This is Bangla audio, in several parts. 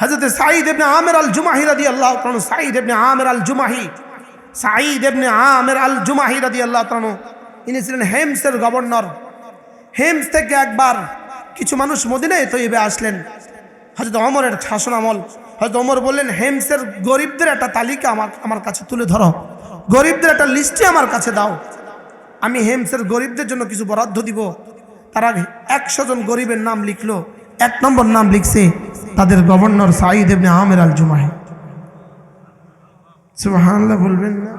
হজরত সাঈদ ইবনে আমের আল জুমাহি রাদি আল্লাহ তানু সাঈদ ইবনে আমের আল জুমাহি সাঈদ ইবনে আমের আল জুমাহি রাদি আল্লাহ তানু ইনি ছিলেন হেমসের গভর্নর। হেমস থেকে একবার কিছু মানুষ মদিনায় তৈবে আসলেন। হজরত অমরের শাসন আমল হয়তো অমর বললেন, হেমসের গরিবদের একটা তালিকা আমার আমার কাছে তুলে ধরো। গরিবদের একটা লিস্টে আমার কাছে দাও। আমি হেমসের গরিবদের জন্য কিছু বরাদ্দ দিব। তারা একশো জন গরিবের নাম লিখলো। এক নম্বর নাম লিখছে তাদের গভর্নর সাঈদ এমনি আমের আল জুমাহি সুবহানাল্লাহ বলবেন না?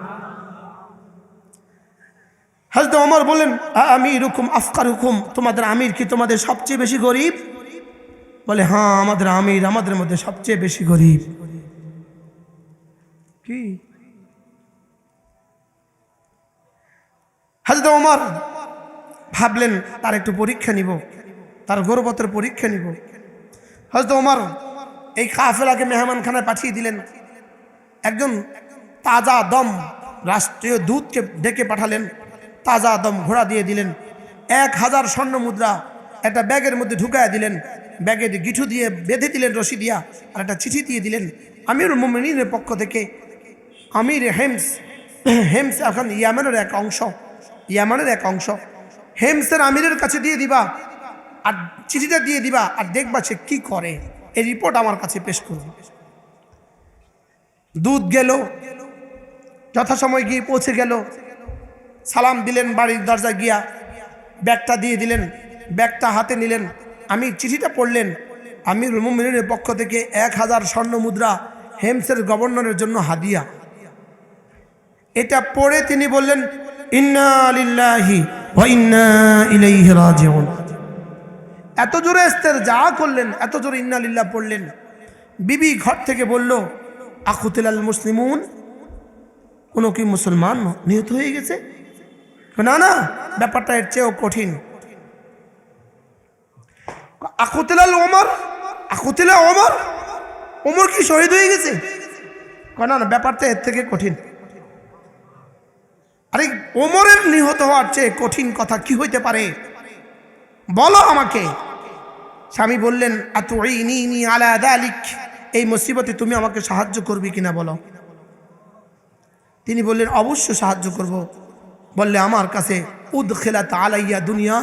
হজরত ওমর বললেন আমির হুকুম আফকার হুকুম তোমাদের আমির কি তোমাদের সবচেয়ে বেশি গরিব? বলে হ্যাঁ আমাদের আমির আমাদের মধ্যে সবচেয়ে বেশি গরিব। কি? হজরত ওমর ভাবলেন তার একটু পরীক্ষা নিব। তার গর্বতের পরীক্ষা নিব। হজরত ওমর এই কাফেলাকে মেহমানখানায় পাঠিয়ে দিলেন। একজন তাজা দম রাষ্ট্রীয় দূতকে ডেকে পাঠালেন। তাজা দম ঘোড়া দিয়ে দিলেন। এক হাজার স্বর্ণ মুদ্রা একটা ব্যাগের মধ্যে ঢুকায় দিলেন। ব্যাগের গিঠু দিয়ে বেঁধে দিলেন রশি দিয়া আর একটা চিঠি দিয়ে দিলেন। আমির মোমিনের পক্ষ থেকে। আমির হেমস হেমস এখন ইয়ামানের এক অংশ, ইয়ামানের এক অংশ। হেমসের আমিরের কাছে দিয়ে দিবা। আর চিঠিটা দিয়ে দিবা আর দেখবা সে কী করে। এই রিপোর্ট আমার কাছে পেশ করবে দুধ গেল, যথাসময় গিয়ে পৌঁছে গেল। সালাম দিলেন বাড়ির দরজা গিয়া। ব্যাগটা দিয়ে দিলেন, ব্যাগটা হাতে নিলেন। আমি চিঠিটা পড়লেন, আমি রুমুমিনের পক্ষ থেকে এক হাজার স্বর্ণ মুদ্রা হেমসের গভর্নরের জন্য হাদিয়া। এটা পড়ে তিনি বললেন, ইন্না লিল্লাহি ওয়া ইন্না ইলাইহি রাজিউন। এত জোরে এস্তের যা করলেন, এত জোরে ইন্না লিল্লাহ পড়লেন। বিবি ঘর থেকে বলল, আকুতিলাল মুসলিমুন? কোনো কি মুসলমান নিহত হয়ে গেছে? না না, ব্যাপারটা এর চেয়েও কঠিন। আকুতিলাল ওমর? আকুতিলা ওমর? ওমর কি শহীদ হয়ে গেছে? না না, ব্যাপারটা এর থেকে কঠিন। আরে, ওমরের নিহত হওয়ার চেয়ে কঠিন কথা কি হইতে পারে? বলো আমাকে। স্বামী বললেন এত আলা আলিক এই মুসিবতে তুমি আমাকে সাহায্য করবে কিনা বলো? তিনি বললেন অবশ্য সাহায্য করব। বললে, আমার কাছে উদ খেলাত আলাইয়া দুনিয়া,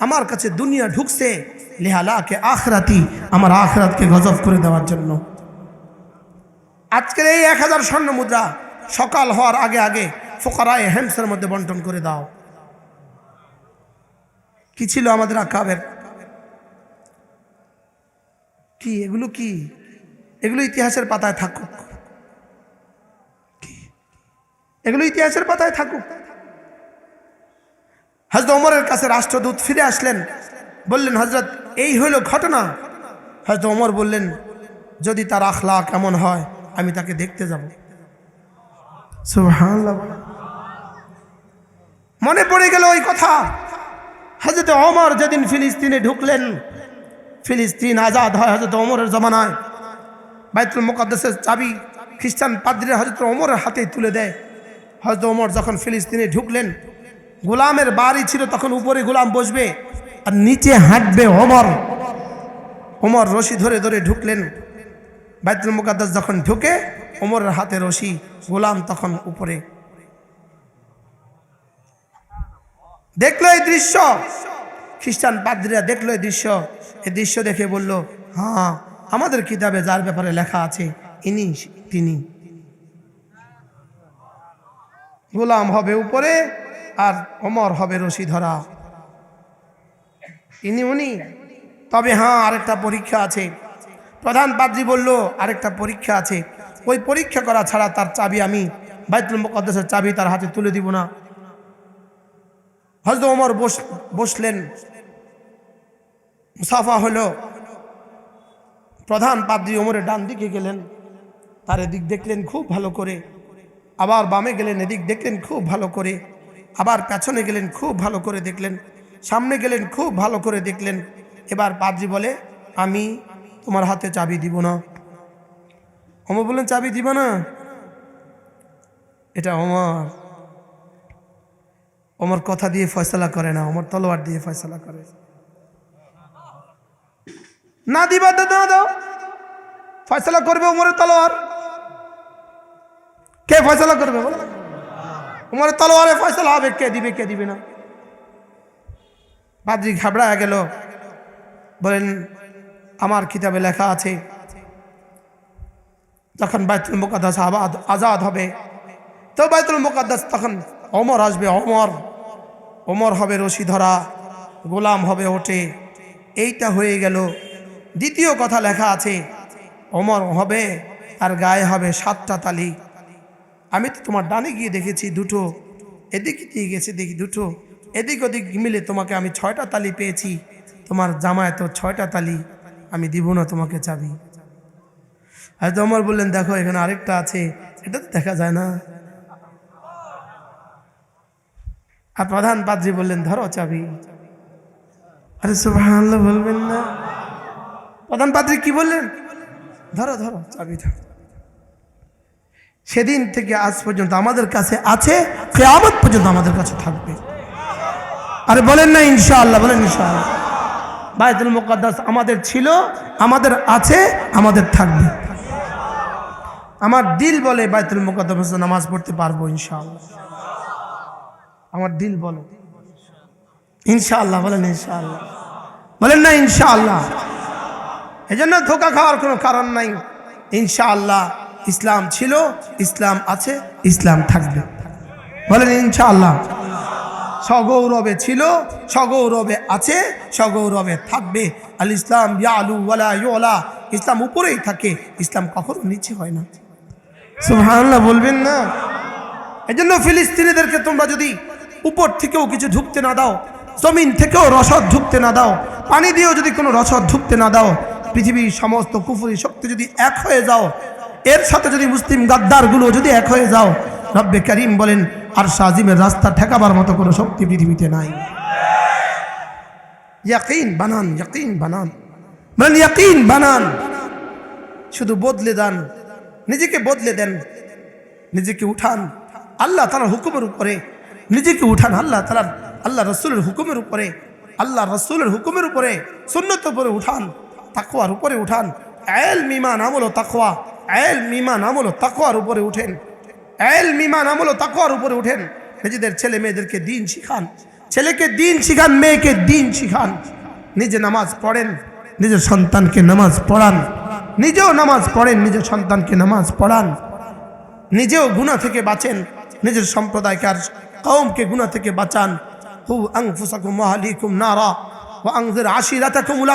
আমার কাছে দুনিয়া ঢুকছে, লেহালাকে আখরাতি, আমার আখরাতকে গজব করে দেওয়ার জন্য। আজকের এই এক হাজার স্বর্ণ মুদ্রা সকাল হওয়ার আগে আগে ফোকারায় হেমসের মধ্যে বন্টন করে দাও। কি ছিল আমাদের আকাবের কি? এগুলো কি? এগুলো ইতিহাসের পাতায় থাকুক। এগুলো ইতিহাসের পাতায় থাকুক। হজরত ওমরের কাছে রাষ্ট্রদূত ফিরে আসলেন। বললেন হজরত এই হইল ঘটনা। হজরত ওমর বললেন, যদি তার আখলা কেমন হয়, আমি তাকে দেখতে যাব। মনে পড়ে গেল ওই কথা। হজরত ওমর যেদিন ফিলিস্তিনে ঢুকলেন ফিলিস্তিন আজাদ হয় হজরত ওমরের জমানায়। বাইতুল মুকাদ্দাসের চাবি খ্রিস্টান পাদ্রীরা হজরত ওমরের হাতে তুলে দেয়। হজরত ওমর যখন ফিলিস্তিনে ঢুকলেন, গোলামের বাড়ি ছিল তখন উপরে গোলাম বসবে আর নিচে হাঁটবে ওমর। ওমর রশি ধরে ধরে ঢুকলেন। বাইতুল মুকাদ্দাস যখন ঢুকে, ওমরের হাতে রশি, গোলাম তখন উপরে। দেখল এই দৃশ্য। খ্রিস্টান পাদ্রীরা দেখল এই দৃশ্য এই দৃশ্য দেখে বলল হ্যাঁ আমাদের কিতাবে যার ব্যাপারে লেখা আছে, ইনি তিনি। গোলাম হবে উপরে আর অমর হবে রশি ধরা। ইনি, উনি। তবে হ্যাঁ আরেকটা পরীক্ষা আছে। প্রধান পাদ্রী বলল, আরেকটা পরীক্ষা আছে। ওই পরীক্ষা করা ছাড়া তার চাবি আমি, বাইতুল মুকদ্দাসের চাবি তার হাতে তুলে দিব না। হজরত ওমর বস, বসলেন। মুসাফা হলো প্রধান পাদ্রী ওমরের ডান দিকে গেলেন। তার এদিক দেখলেন খুব ভালো করে। আবার বামে গেলেন, এদিক দেখলেন খুব ভালো করে। আবার পেছনে গেলেন, খুব ভালো করে দেখলেন। সামনে গেলেন, খুব ভালো করে দেখলেন। এবার পাদ্রী বলে, আমি তোমার হাতে চাবি দিব না। ওমর বললেন, চাবি দিব না? এটা ওমর। ওমর কথা দিয়ে ফয়সলা করে না, ওমর তলোয়ার দিয়ে ফয়সলা করে। না দিবা তো দাও ফয়সলা করবে ওমরের তলোয়ার। কে ফয়সলা করবে বলো? উমরের তলোয়ারে ফয়সলা হবে, কে দিবে কে দিবে না? পাদ্রি ঘাবড়া গেল। বলেন, আমার কিতাবে লেখা আছে, যখন বাইতুল মুকাদ্দাস আবাদ আজাদ হবে, তো বাইতুল মুকাদ্দাস তখন অমর আসবে অমর। অমর হবে রশি ধরা, গোলাম হবে ওঠে। এইটা হয়ে গেল। দ্বিতীয় কথা লেখা আছে, অমর হবে আর গায়ে হবে সাতটা তালি। আমি তো তোমার ডানে গিয়ে দেখেছি দুটো, এদিকে দিয়ে গেছে দেখি দুটো, এদিক ওদিক মিলে তোমাকে আমি ছয়টা তালি পেয়েছি। তোমার জামায় তো ছয়টা তালি, আমি দিব না তোমাকে চাবি। হয়তো আমার বললেন, দেখো এখানে আরেকটা আছে, এটা তো দেখা যায় না। আর প্রধান পাদ্রী বললেন, ধরো চাবি। আরে সুবহানাল্লাহ বলবেন না। প্রধান পাদ্রী কি বললেন? ধরো ধরো, চাবি ধরো। সেদিন থেকে আজ পর্যন্ত আমাদের কাছে আছে, কেয়ামত পর্যন্ত আমাদের কাছে থাকবে। আরে বলেন না, ইনশাআল্লাহ, বলেন ইনশাআল্লাহ। বাইতুল মুকাদ্দাস আমাদের ছিল, আমাদের আছে, আমাদের থাকবে। আমার দিল বলে বাইতুল মুকাদ্দাস নামাজ পড়তে পারব, ইনশাআল্লাহ। আমার দিল বলো। ইনশাআল্লাহ, বলেন ইনশাআল্লাহ। বলেন না, ইনশাআল্লাহ। এই জন্য ধোকা খাওয়ার কোনো কারণ নাই। ইনশাআল্লাহ, ইসলাম ছিল, ইসলাম আছে, ইসলাম থাকবে। বলেন ইনশাআল্লাহ। সগৌরবে ছিল, সগৌরবে আছে, সগৌরবে থাকবে। আল ইসলাম ইয়ালু ওয়ালা ইউলা। ইসলাম উপরেই থাকে, ইসলাম কখনো নিচে হয় না। সুবহানাল্লাহ, বলবেন না? এই জন্য ফিলিস্তিনিদেরকে তোমরা যদি উপর থেকেও কিছু ঢুকতে না দাও, জমিন থেকেও রসদ ঢুকতে না দাও, পানি দিয়েও যদি কোনো রসদ ঢুকতে না দাও, পৃথিবীর সমস্ত কুফুরি শক্তি যদি এক হয়ে যাও, এর সাথে যদি মুসলিম গাদ্দারগুলো যদি এক হয়ে যাও, রব্বে করিম বলেন, আর শাহিমের রাস্তা ঠেকাবার মতো কোনো শক্তি পৃথিবীতে নাই। ইয়াকিন বানান ইয়াকিন বানান। বলেন, ইয়াকিন বানান। শুধু বদলে দেন, নিজেকে বদলে দেন, নিজেকে উঠান। আল্লাহ তার হুকুমের উপরে নিজেকে উঠান আল্লাহ তালার আল্লাহ রসুলের হুকুমের উপরে, আল্লাহ রসুলের হুকুমের উপরে সুন্নত উপরে উঠান তাকোয়ার উপরে উঠান। আয়েল মিমান আমল তাকওয়া এল মিমান আমল ও তাকওয়ার উপরে উঠেন। এল মিমান আমল ও তাকওয়ার উপরে উঠেন। নিজেদের ছেলে মেয়েদেরকে দিন শিখান। ছেলেকে দিন শিখান, মেয়েকে দিন শিখান। নিজে নামাজ পড়েন, নিজের সন্তানকে নামাজ পড়ান। নিজেও নামাজ পড়েন, নিজের সন্তানকে নামাজ পড়ান। নিজেও গুণা থেকে বাঁচেন। নিজের সম্প্রদায়কে আর কৌমকে গুণা থেকে বাঁচান। হু আংফুসাকুম ওয়াহলিকুম নারা ওয়া আনজির আশিরাতাকুমুল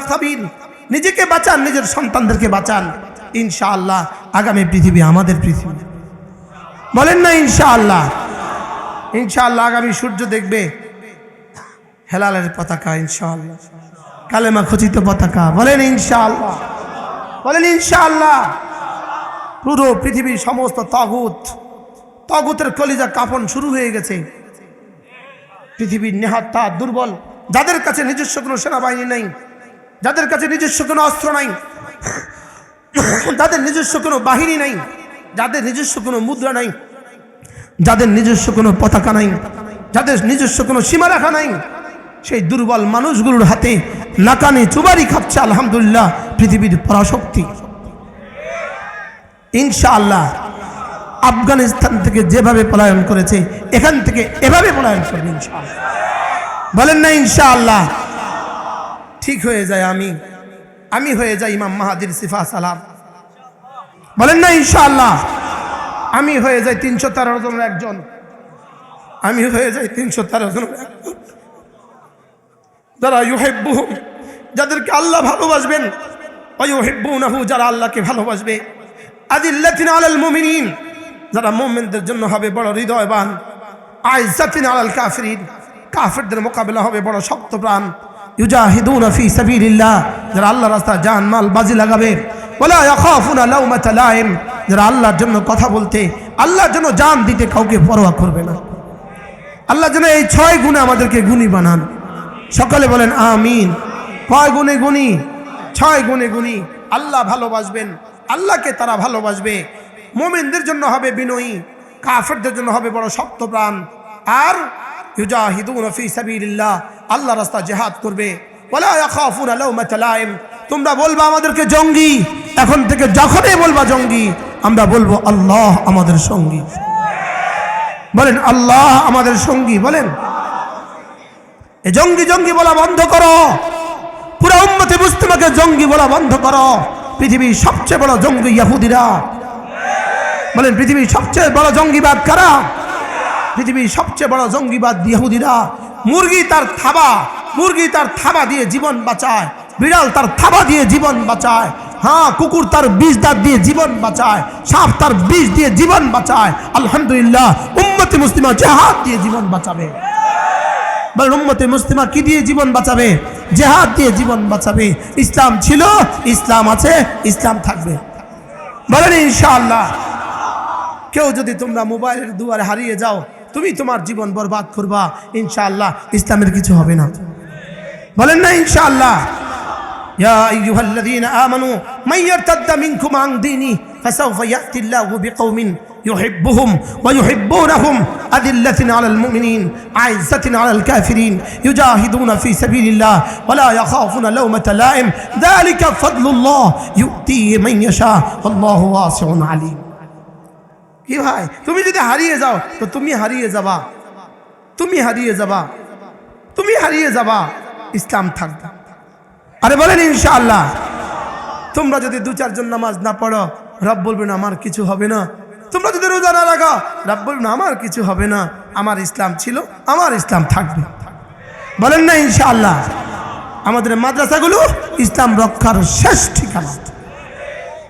নিজেকে বাঁচান, নিজের সন্তানদেরকে বাঁচান। ইনশাআল্লাহ আগামী পৃথিবী আমাদের পৃথিবী। বলেন না ইনশাআল্লাহ। ইনশাআল্লাহ আগামী সূর্য দেখবে। হেলালের পতাকা, ইনশাআল্লাহ। কালেমা খচিত পতাকা। বলেন ইনশাআল্লাহ। বলেন ইনশাআল্লাহ। পুরো পৃথিবীর সমস্ত তাগুত তাগুতের কলিজা কাপন শুরু হয়ে গেছে। পৃথিবীর নেহাত্তা দুর্বল। যাদের কাছে নিজস্ব কোনো সেনাবাহিনী নেই, যাদের কাছে নিজস্ব কোনো অস্ত্র নাই, যাদের নিজস্ব কোনো বাহিনী নাই, যাদের নিজস্ব কোনো মুদ্রা নাই, যাদের নিজস্ব কোনো পতাকা নাই, যাদের নিজস্ব কোনো সীমারেখা নাই, সেই দুর্বল মানুষগুলোর হাতে নাকানে চুবারি খাচ্ছে, আলহামদুলিল্লাহ, পৃথিবীর পরাশক্তি। ইনশাআল্লাহ আফগানিস্তান থেকে যেভাবে পলায়ন করেছে, এখান থেকে এভাবে পলায়ন করবে বলেন না, ইনশাআল্লাহ। ঠিক হয়ে যায় আমি। আমি হয়ে যাই ইমাম মাহাদির সিফা সালাম। বলেন না, ইনশাআল্লাহ। আমি হয়ে যাই তিনশো তেরো জনের একজন। আমি হয়ে যাই তিনশো তেরো জনের একজন। যারা ইউহেব্বুহুম, যাদেরকে আল্লাহ ভালোবাসবেন অয়ুহেব্বুনাহু যারা আল্লাহকে ভালোবাসবে। আদিল্লাতিন আলাল মুমিনিন। যারা মুমিনদের জন্য হবে বড় হৃদয়বান। আইজাতিন আলাল কাফিরিন। কাফিরদের মোকাবেলা হবে বড় শক্ত প্রাণ। ইউজাহিদুনা ফি সাবিলিল্লাহ। যারা আল্লাহ রাস্তা জান মাল বাজি লাগাবে। ওলা ইয়াখাফুনা লাউমাতা লাইম। যারা আল্লাহর জন্য কথা বলতে, আল্লাহর জন্য জান দিতে কাউকে পরোয়া করবে না। আল্লাহ যেন এই ছয় গুণে আমাদেরকে গুণী বানান। সকালে বলেন আমিন। কয় গুণে গুণী? ছয় গুণে গুণী। আল্লাহ ভালোবাসবেন। আল্লাহকে তারা ভালোবাসবে। মোমিনদের জন্য হবে বিনয়ী, কাফেরদের জন্য হবে বড় শক্ত প্রাণ। আর আল্লাহ রাস্তা জেহাদ করবে। তোমরা বলবা আমাদেরকে জঙ্গি, এখন থেকে যখনই বলবা জঙ্গি, আমরা বলব আল্লাহ আমাদের সঙ্গী। বলেন, আল্লাহ আমাদের সঙ্গী, বলেন। এ জঙ্গি জঙ্গি বলা বন্ধ করো। পুরো উম্মতে মুসলিমাকে জঙ্গি বলা বন্ধ করো। পৃথিবীর সবচেয়ে বড় জঙ্গি ইয়াহুদিরা। বলেন, পৃথিবীর সবচেয়ে বড় জঙ্গিবাদ কারা? পৃথিবীর সবচেয়ে বড় জঙ্গিবাদ ইহুদিরা। মুরগি তার থাবা, মুরগি তার থাবা দিয়ে জীবন বাঁচায়। বিড়াল তার থাবা দিয়ে জীবন বাঁচায়। হ্যাঁ কুকুর তার বিষ দাঁত দিয়ে জীবন বাঁচায়। সাপ তার বিষ দিয়ে জীবন বাঁচায়। আলহামদুলিল্লাহ, উম্মতি মুসলিমা জেহাদ দিয়ে জীবন বাঁচাবে। বলেন, উম্মতে মুসলিমা কি দিয়ে জীবন বাঁচাবে? জেহাদ দিয়ে জীবন বাঁচাবে। ইসলাম ছিল, ইসলাম আছে, ইসলাম থাকবে। বলেন, ইনশাআল্লাহ। কেউ যদি তোমরা মোবাইলের দুয়ারে হারিয়ে যাও তুমি তোমার জীবন বরবাদ করবা ইনশাআল্লাহ ইসলামের কিছু হবে না বলেন না ইনশাআল্লাহ يا أيها الذين آمنوا من يرتد منكم عن دينه فسوف يأتي الله بقوم يحبهم ويحبونهم أذلة على المؤمنين عزة على الكافرين يجاهدون في سبيل الله ولا يخافون لومة لائم ذلك فضل الله يؤتيه من يشاء والله واسع عليم কি ভাই? তুমি যদি হারিয়ে যাও, তো তুমি হারিয়ে যাবা। তুমি হারিয়ে যাবা। তুমি হারিয়ে যাবা। ইসলাম থাকবে। আরে বলেন ইনশাআল্লাহ। তোমরা যদি দু, চারজন নামাজ না পড়ো, রব বলবেন, আমার কিছু হবে না। তোমরা যদি রোজা না রাখো, রব বলবেন, আমার কিছু হবে না। আমার ইসলাম ছিল, আমার ইসলাম থাকবে। বলেন না ইনশাআল্লাহ। আমাদের মাদ্রাসাগুলো ইসলাম রক্ষার শেষ ঠিকানা।